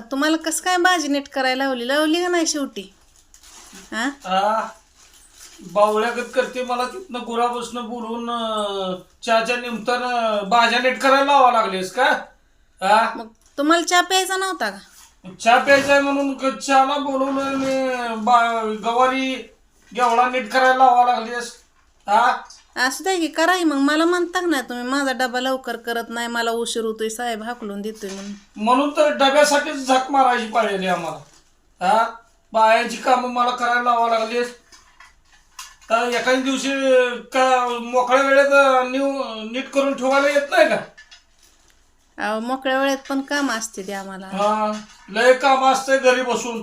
तुम्हाला कसं काय भाजी नीट करायला लावली? लावली का नाही शेवटी? हा? आ, बावळ्यागत करते मला तिथनं गुरापासून बोलवून अं, चहाच्या निमतानं भाज्या नीट करायला लावा लागलेस का? हा मग तुम्हाला चहा प्यायचा नव्हता का? चहा प्यायचा म्हणून क- चहाला बोलवलं मी बा- गवारी गेवडा नीट करायला लावा लागलीस. हा असू द्या की करा की मग मला म्हणता नाही तुम्ही माझा डबा लवकर करत नाही मला उशीर होतोय साहेब हाकलून देतोय म्हणून. म्हणून तर डब्यासाठीच झक मारायची पाहिजे आम्हाला. हा? बायांची कामं मला करायला लावा लागलीस तर एखाद्या दिवशी का मोकळ्या वेळेत न्यू नीट करून ठेवायला येत नाही का? अहो मोकळ्या वेळेत पण काम असते ते आम्हाला. हा लय काम असतंय घरी बसून.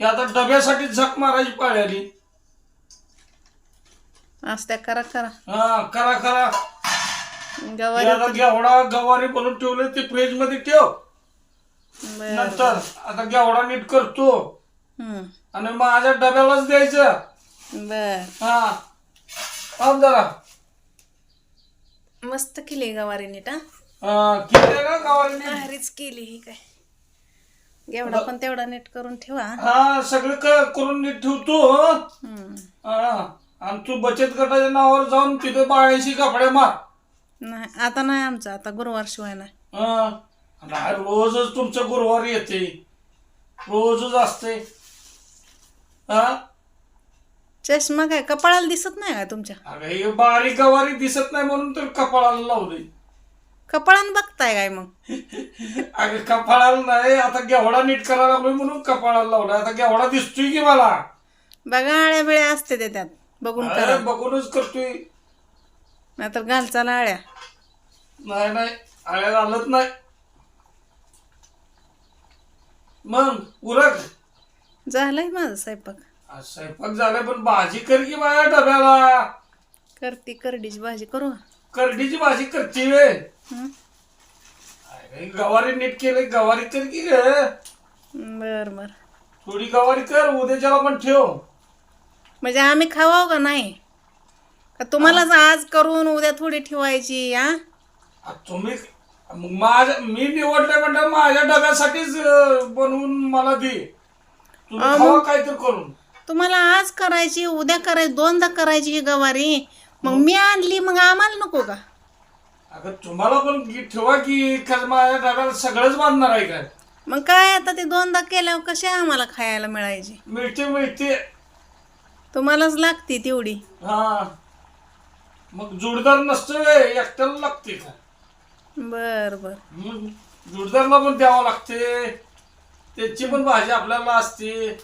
हे आता डब्यासाठी झक मारायची पाळी आली. असत्या करा करा. हा करा करा. गवारी आता गेवडा गवारी बनवून ठेवले ते फ्रीजमध्ये ठेव. बर. नंतर आता गेवडा नीट करतो. हम्म. आणि माझ्या डब्यालाच द्यायचं. बर. हा. थांब जरा. मस्त केली गवारी नीट हा? हा, किती आहे गवारी नीट? भारीच केली ही काय. एवढा पण तेवढा नीट करून ठेवा. हा सगळं क- करून नीट ठेवतो हं. हम्म. हा. आणि तू बचत गटाच्या नावावर जाऊन तिथे बाळ्याशी कपडे मार. नाही आता नाही आमचं आता गुरुवार शिवाय नाही. हा. नाही, रोजच तुमचं गुरुवारी येते. रोजच असते. हा? चष्मा काय कपाळाला दिसत नाही का तुमच्या? अगं हे बारीक गवारी दिसत नाही म्हणून तर कपाळाला लावले कपाळानं बघताय काय मग? अगं कपाळाला नाही आता गेवडा नीट करायला लागलोय म्हणून कपाळाला लावलाय. आता गेवडा दिसतोय की मला. बघा आळ्या बिळ्या असते ते त्यात. बघून करा. अरे बघूनच करतोय. नाहीतर घालचाला आळ्या. नाही नाही आळ्या घालत नाही. मग उरक. झालंय माझं स्वयंपाक. आज स्वयंपाक झालाय पण भाजी कर की माझ्या डब्याला. करती करडीची भाजी करू? करडीची भाजी करते वे. हं? अरे गवारी नीट केले गवारी कर की ग. बर बर. थोडी गवारी कर उद्याच्याला पण ठेव. म्हणजे आम्ही खावाव का नाही? का तुम्हालाच आज करून उद्या थोडी ठेवायची हा? आ, तुम्ही मग माझ्या मी निवडले म्हणजे माझ्या डब्यासाठीच अं, बनवून मला दे. तुम्ही खावा काय तर करून. तुम्हाला आज करायची उद्या करायची दोनदा करायची ही गवारी. मग मी आणली मग आम्हाला नको का? अगं तुम्हाला पण गी- ठेवा की का माझ्या डब्याला सगळंच बांधणार आहे काय? मग काय आता ते दोनदा केल्यावर कसे आम्हाला खायला मिळायची? मिळते मिळते. तुम्हालाच लागते तेवढी. हा. मग जोडदार नसतं एकट्याला लागते का? बर बर. मग जोडदारला पण द्यावं लागते. त्याची पण भाजी आपल्याला असते.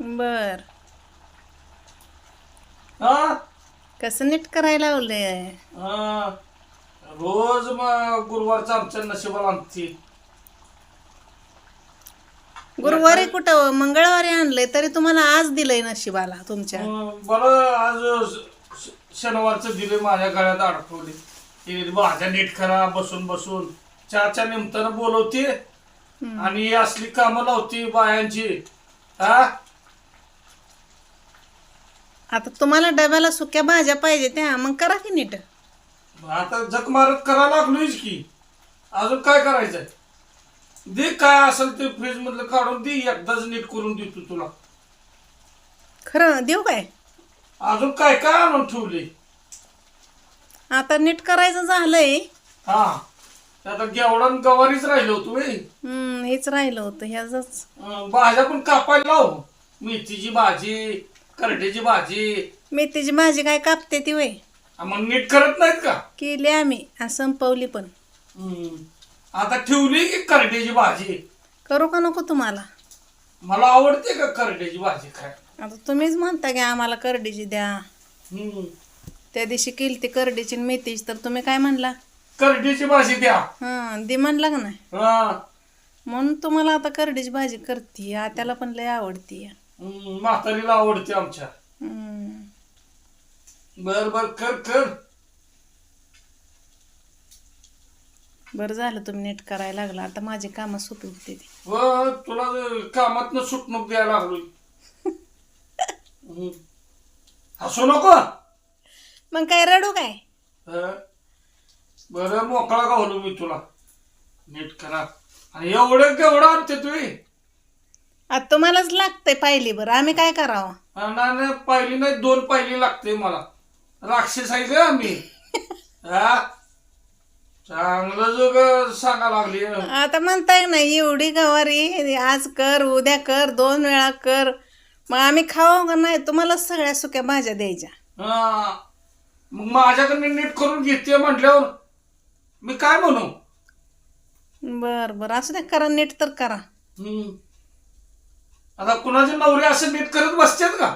बर. हा? कसं नीट करायला लावलंय? हा. रोज मग गुरुवारचं आमच्या नशिबाला आणते. गुरुवारी कुठं? मंगळवारी आणलंय तरी तुम्हाला आज दिलंय नशिबाला तुमच्या. मग बरं आज शनिवारचं दिले माझ्या गळ्यात अडकवले ते भाज्या नीट करा बसून बसून. चहाच्या निमतानं बोलवते आणि ही असली कामं लावते बायांची. हा? आता तुम्हाला डब्याला सुक्या भाज्या पाहिजे त्या मग करा की नीट. आता जक मारत करा लागलोयच की. अजून काय करायचंय? दे काय असेल ते फ्रीज मधलं काढून दे एकदाच नीट करून देतो तुला. खरं देऊ काय? अजून काय काय आणून ठेवले? आता नीट करायचं झालंय. हा. ते आता गेवडा गवारीच राहिलो होतो व्हय. हम्म हेच राहिलं होतं ह्याच अं, भाज्या पण कापायला लाव. मेथीची भाजी करड्याची भाजी. मेथीची भाजी काय कापते ती वय मग नीट करत नाहीत का? केली आम्ही आणि संपवली पण. हम्म. आता ठेवली की करड्याची भाजी? करू का नको तुम्हाला? मला आवडते का करड्याची भाजी काय आता तुम्हीच म्हणता की आम्हाला करडीची द्या. हम्म. त्या दिवशी केली ती करडीची आणि मेथीची तर तुम्ही काय म्हणला? करड्याची भाजी द्या. हां दे म्हणला का नाही? हा. म्हणून तुम्हाला आता करडीची भाजी करते त्याला पण लय आवडती. हम्म, म्हातारीला आवडते आमच्या. बर बर कर कर. बरं झालं तुम्ही नीट करायला लागला. आता माझी कामं सोपी होते ती. व तुला कामात सुटणूक द्यायला लागलोय. हसू नको. मग काय रडू काय? हं? बरं मोकळा गावलो मी तुला. नीट करा. आणि एवढं केवढं आणते तुम्ही? आता तुम्हालाच लागतंय पाहिली बरं. आम्ही काय करावं? नाही नाही, पहिली नाही दोन पहिली लागते मला. राक्षस आहे का मी हा चांगलं जो सांगा लागली. आता म्हणताय ना एवढी गवारी आज कर उद्या कर दोन वेळा कर. मग आम्ही खाऊ का नाही? तुम्हाला सगळ्या सुक्या भाज्या द्यायच्या. हा. मग माझ्याकडनं नीट करून घेते म्हटल्यावर मी काय म्हणू? बर बर. असू द्या करा नीट तर करा. हम्म. आता कुणाचे नवरे असं नीट करत बसतात का?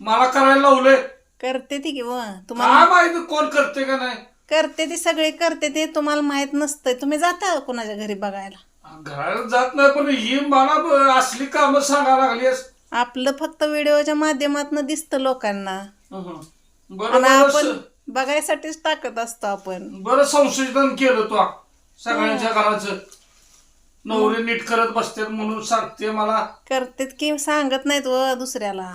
मला करायला लावलंय करते ती की व. तुम्हाला काय माहिती कोण करते का नाही? करते ती सगळे करते ते तुम्हाला माहीत नसतंय. तुम्ही जाता कुणाच्या घरी बघायला? घराला जात नाही पण ही मला असली कामं सांगायला लागली आपलं फक्त व्हिडिओच्या माध्यमातून दिसतं लोकांना. आणि आपण बघायसाठीच टाकत असतो आपण. बरं संशोधन केलं तो सगळ्यांच्या घराचं. नवरे नीट करत बसतात म्हणून सांगते मला. करतेत की सांगत नाहीत व दुसऱ्याला.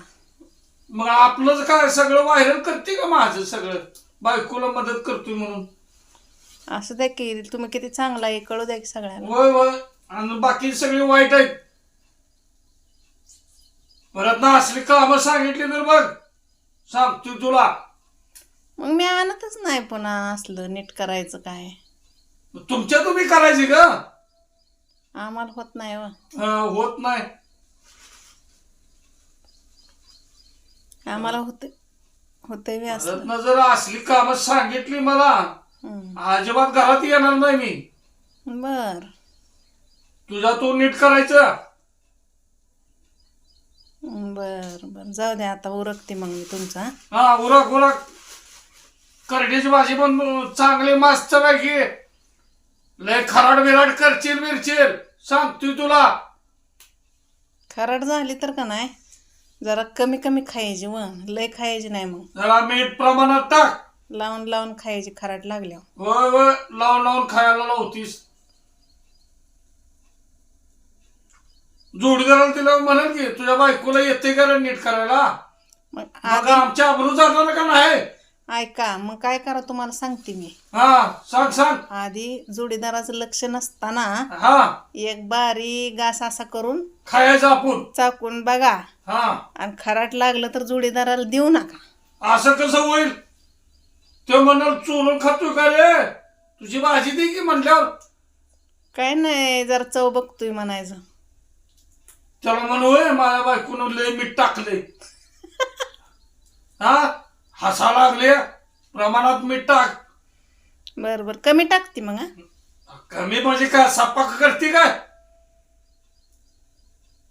मग आपलं काय सगळं व्हायरल करते का माझं सगळं? बायकोला मदत करतोय म्हणून. असं द्या की तुम्ही किती चांगला आहे कळू द्या की सगळ्यांना. वय वय आणि बाकी सगळी वाईट आहेत. परत ना असली कामं सांगितली तर बघ. सांगतोय तुला. मग मी आणतच नाही पुन्हा असलं नीट करायचं काय. तुमच्या तुम्ही करायची का? आम्हाला होत नाही व अं, होत नाही. आम्हाला होते होते बी असलं परत ना जर असली कामं सांगितली मला. अजिबात घरात येणार नाही मी. बर. तुझा तू नीट करायचं. बर बर. जाऊ द्या आता उरकते मग मी तुमचा हा. उरक उरक. करडीची भाजी पण चांगली मस्त पैकी. लय खराड बिराड करशील बिरशील. सांगतोय तुला. खराट झाली तर का नाही? जरा कमी कमी खायची व लय खायची नाही मग. जरा मीठ प्रमाणात टाक. लावून लावून खायची खराट होय होय लावून लावून खायला लावतीस. जोडीदाराला तिला म्हणाल की तुझ्या बायकोला येते का रे नीट करायला? मग मग आधी आमच्या अब्रू जाणार का नाही? ऐका मग काय करा तुम्हाला सांगते मी. हा सांग सांग. आधी जोडीदाराचं लक्ष नसताना हा. एक बारीक घास असा करून खायचं आपण. चाकून बघा. हा. आणि खराट लागलं तर जोडीदाराला देऊ नका. असं कसं होईल? ते म्हणाल चोरून खातोय का रे? तुझी भाजी दे की म्हटल्यावर काय नाही जरा चव बघतोय म्हणायचं. त्याला म्हणू होय माझ्या बायकोनं लय मीठ टाकले हा? हसा लागले प्रमाणात मीठ टाक. बर बर. कमी टाकते मग हा? कमी म्हणजे काय सपाक करते काय?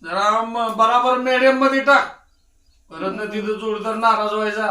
जरा म- बराबर मीडियममध्ये टाक. परत ना तिथं जोडीदार नाराज व्हायचा.